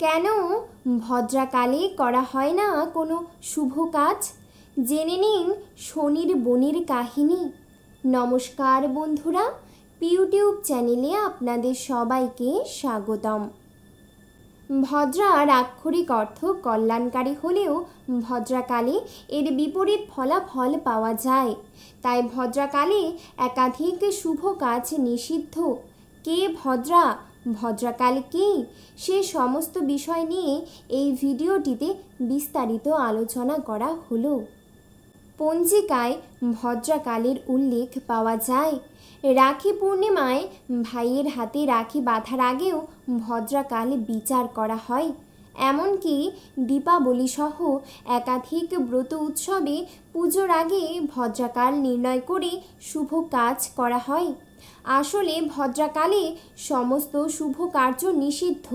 কেন ভদ্রাকালে করা হয় না কোনো শুভ কাজ? জেনে নিন শনির বনির কাহিনী। নমস্কার বন্ধুরা ইউটিউব চ্যানেলে আপনাদের সবাইকে স্বাগতম। ভদ্রার আক্ষরিক অর্থ কল্যাণকারী হলেও ভদ্রাকালে এর বিপরীত ফলাফল পাওয়া যায়। তাই ভদ্রাকালে একাধিক শুভ কাজ নিষিদ্ধ। কে ভদ্রা? ভদ্রাকাল কে? সে সমস্ত বিষয় নিয়ে এই ভিডিওটিতে বিস্তারিত আলোচনা করা হলো। পঞ্জিকায় ভদ্রাকালের উল্লেখ পাওয়া যায়। রাখি পূর্ণিমায় ভাইয়ের হাতে রাখি বাঁধার আগেও ভদ্রাকাল বিচার করা হয়। এমনকি দীপাবলি সহ একাধিক ব্রত উৎসবে পুজোর আগে ভদ্রাকাল নির্ণয় করে শুভ কাজ করা হয়। আসলে ভদ্রাকালে সমস্ত শুভ কার্য নিষিদ্ধ।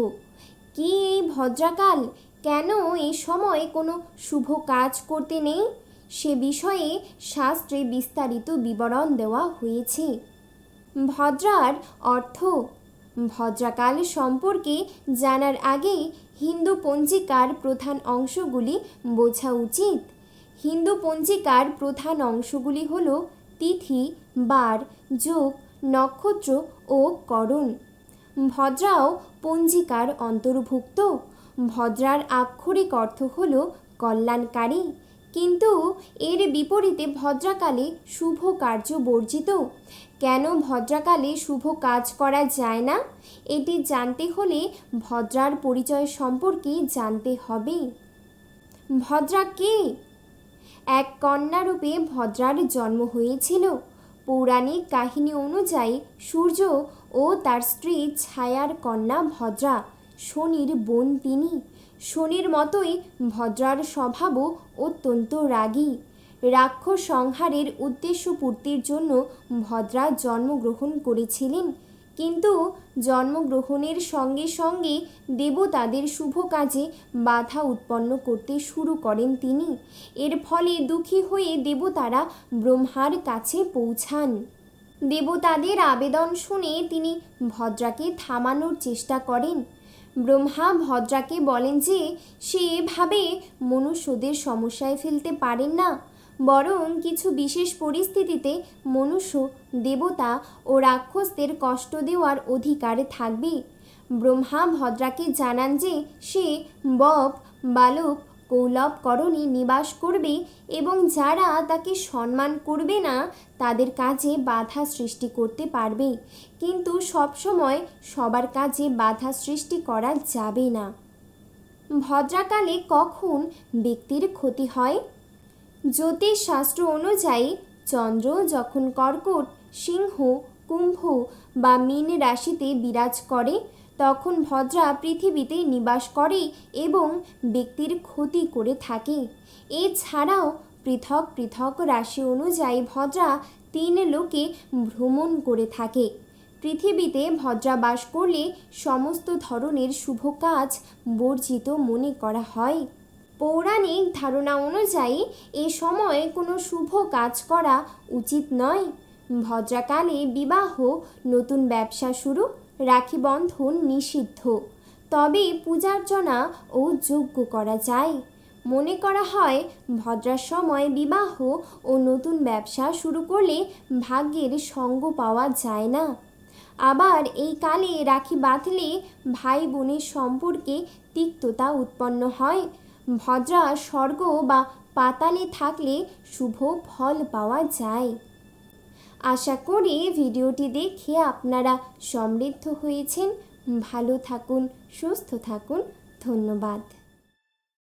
কি এই ভদ্রাকাল? কেন এই সময় কোনো শুভ কাজ করতে নেই? সে বিষয়ে শাস্ত্রে বিস্তারিত বিবরণ দেওয়া হয়েছে। ভদ্রার অর্থ, ভদ্রাকাল সম্পর্কে জানার আগে হিন্দু পঞ্জিকার প্রধান অংশগুলি বোঝা উচিত। হিন্দু পঞ্জিকার প্রধান অংশগুলি হল তিথি, বার, যোগ নক্ষত্র ও করণ। ভদ্রাও পঞ্জিকার অন্তর্ভুক্ত। ভদ্রার আক্ষরিক অর্থ হল কল্যাণকারী। কিন্তু এর বিপরীতে ভদ্রাকালে শুভ কার্য বর্জিত। কেন ভদ্রাকালে শুভ কাজ করা যায় না? এটি জানতে হলে ভদ্রার পরিচয় সম্পর্কে জানতে হবে। ভদ্রা কে? এক কন্যারূপে ভদ্রার জন্ম হয়েছিল। পৌরাণিক কাহিনী অনুযায়ী সূর্য ও তার স্ত্রী ছায়ার কন্যা ভদ্রা, শনির বোন তিনি। শনির মতোই ভদ্রার স্বভাবও অত্যন্ত রাগী। রাক্ষস সংহারের উদ্দেশ্য পূর্তির জন্য ভদ্রা জন্মগ্রহণ করেছিলেন। কিন্তু জন্মগ্রহণের সঙ্গে সঙ্গে দেবতাদের শুভ কাজে বাধা উৎপন্ন করতে শুরু করেন তিনি। এর ফলে দুঃখী হয়ে দেবতারা ব্রহ্মার কাছে পৌঁছান। দেবতাদের আবেদন শুনে তিনি ভদ্রাকে থামানোর চেষ্টা করেন। ব্রহ্মা ভদ্রাকে বলেন যে, সে এভাবে মনুষ্যদের সমস্যায় ফেলতে পারেন না। বরং কিছু বিশেষ পরিস্থিতিতে মনুষ্য, দেবতা ও রাক্ষসদের কষ্ট দেওয়ার অধিকার থাকবে। ব্রহ্মা ভদ্রাকে জানান যে, সে বপ, বালক কৌলভকরণে নিবাস করবে এবং যারা তাকে সম্মান করবে না, তাদের কাজে বাধা সৃষ্টি করতে পারবে। কিন্তু সবসময় সবার কাজে বাধা সৃষ্টি করা যাবে না। ভদ্রাকালে কখন ব্যক্তির ক্ষতি হয়? জ্যোতিষ শাস্ত্র অনুযায়ী চন্দ্র যখন কর্কট, সিংহ, কুম্ভ বা মীন রাশিতে বিরাজ করে, তখন ভদ্রা পৃথিবীতে নিবাস করে এবং ব্যক্তির ক্ষতি করে থাকে। এছাড়াও পৃথক পৃথক রাশি অনুযায়ী ভদ্রা তিন লোকে ভ্রমণ করে থাকে। পৃথিবীতে ভদ্রা বাস করলে সমস্ত ধরনের শুভ কাজ বর্জিত মনে করা হয়। পৌরাণিক ধারণা অনুযায়ী, এ সময়ে কোনো শুভ কাজ করা উচিত নয়। ভদ্রাকালে বিবাহ, নতুন ব্যবসা শুরু, রাখি বন্ধন নিষিদ্ধ। তবে পূজার্চনা ও যজ্ঞ করা যায়। মনে করা হয়, ভদ্রার সময় বিবাহ ও নতুন ব্যবসা শুরু করলে ভাগ্যের সঙ্গ পাওয়া যায় না। আবার এই কালে রাখি বাঁধলে ভাই বোনের সম্পর্কে তিক্ততা উৎপন্ন হয়। ভদ্রা স্বর্গ বা পাতালে থাকলে শুভ ফল পাওয়া যায়। আশা করি ভিডিওটি দেখে আপনারা সমৃদ্ধ হয়েছেন। ভালো থাকুন, সুস্থ থাকুন। ধন্যবাদ।